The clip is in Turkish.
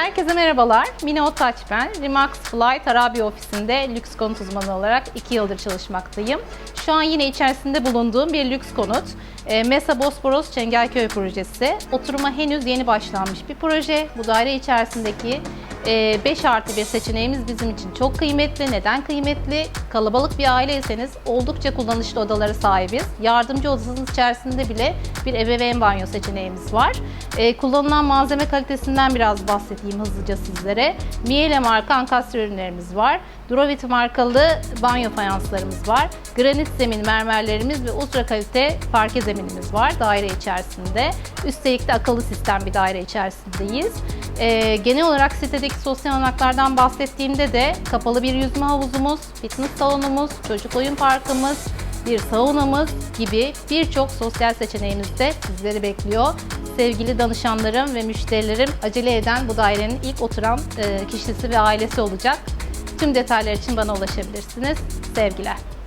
Herkese merhabalar. Mine Otaç ben. Remax Flight Arabi ofisinde lüks konut uzmanı olarak 2 yıldır çalışmaktayım. Şu an yine içerisinde bulunduğum bir lüks konut. E, Mesa Bosporos Çengelköy projesi. Oturuma henüz yeni başlanmış bir proje. Bu daire içerisindeki 5 artı bir seçeneğimiz bizim için çok kıymetli. Neden kıymetli? Kalabalık bir aileyseniz oldukça kullanışlı odalara sahibiz. Yardımcı odasının içerisinde bile bir ebeveyn banyo seçeneğimiz var. Ee, kullanılan malzeme kalitesinden biraz bahsedeyim hızlıca sizlere. Miele marka ankastre ürünlerimiz var. Durovit markalı banyo fayanslarımız var. Granit zemin mermerlerimiz ve ultra kalite parke zeminimiz var daire içerisinde. Üstelik de akıllı sistem bir daire içerisindeyiz. Ee, genel olarak sitedeki sosyal olanaklardan bahsettiğimde de kapalı bir yüzme havuzumuz, fitness salonumuz, çocuk oyun parkımız, bir saunamız gibi birçok sosyal seçeneğimiz de sizleri bekliyor. Sevgili danışanlarım ve müşterilerim acele eden bu dairenin ilk oturan e, kişisi ve ailesi olacak. Tüm detaylar için bana ulaşabilirsiniz. Sevgiler.